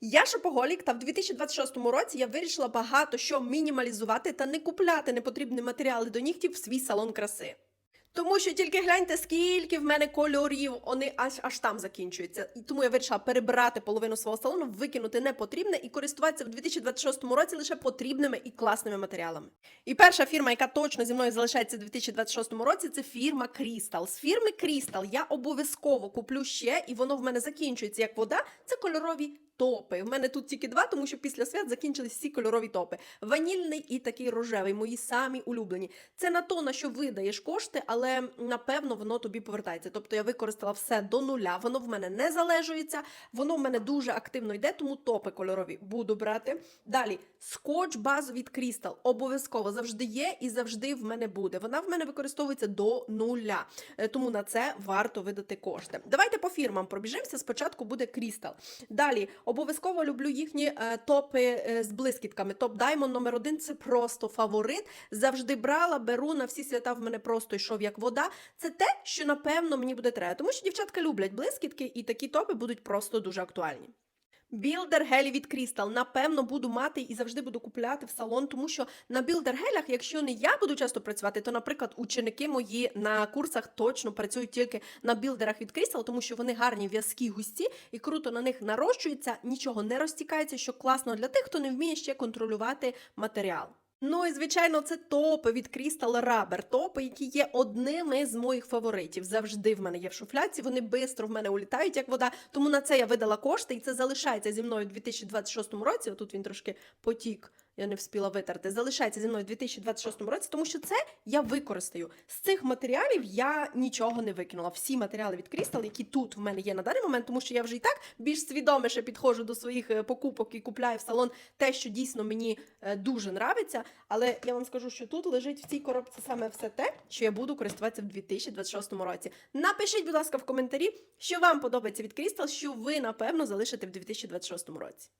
Я шопоголік, та в 2026 році я вирішила багато що мінімалізувати та не купляти непотрібні матеріали до нігтів в свій салон краси. Тому що тільки гляньте, скільки в мене кольорів, вони аж аж там закінчуються. І тому я вирішила перебирати половину свого салону, викинути непотрібне і користуватися в 2026 році лише потрібними і класними матеріалами. І перша фірма, яка точно зі мною залишається в 2026 році, це фірма Crystal. З фірми Crystal я обов'язково куплю ще, і воно в мене закінчується як вода. Це кольорові топи. В мене тут тільки два, тому що після свят закінчились всі кольорові топи. Ванільний і такий рожевий, мої самі улюблені. Це на то, на що видаєш кошти, але напевно воно тобі повертається. Тобто я використала все до нуля, воно в мене не залежується, воно в мене дуже активно йде, тому топи кольорові буду брати. Далі скотч базу від Crystal обов'язково завжди є і завжди в мене буде. Вона в мене використовується до нуля, Е, тому на це варто видати кошти. Давайте по фірмам пробіжимося. Спочатку буде Crystal. Далі обов'язково люблю їхні е, топи е, з блискітками. Топ Diamond номер один це просто фаворит. Завжди брала, беру на всі свята. В мене просто йшов як вода. Це те, що напевно мені буде треба, тому що дівчатка люблять блискітки, і такі топи будуть просто дуже актуальні. Білдер гелі від Crystal. Напевно, буду мати і завжди буду купляти в салон, тому що на білдер-гелях, якщо не я буду часто працювати, то, наприклад, ученики мої на курсах точно працюють тільки на білдерах від Crystal, тому що вони гарні, в'язкі, густі і круто на них нарощується, нічого не розтікається, що класно для тих, хто не вміє ще контролювати матеріал. Ну і звичайно, це топи від Crystal Rubber. Топи, які є одними з моїх фаворитів. Завжди в мене є в шуфляці. Вони швидко в мене улітають, як вода. Тому на це я видала кошти, і це залишається зі мною у 2026 році. Отут він трошки потік. Я не встигла витерти. Залишається зі мною у 2026 році, тому що це я використаю. З цих матеріалів я нічого не викинула. Всі матеріали від Crystal, які тут в мене є на даний момент, тому що я вже і так більш свідоміше підходжу до своїх е, покупок і купляю в салон те, що дійсно мені е, дуже нравиться. Але я вам скажу, що тут лежить в цій коробці саме все те, що я буду користуватися в 2026 році. Напишіть, будь ласка, в коментарі, що вам подобається від Crystal, що ви напевно залишите в 2026 році.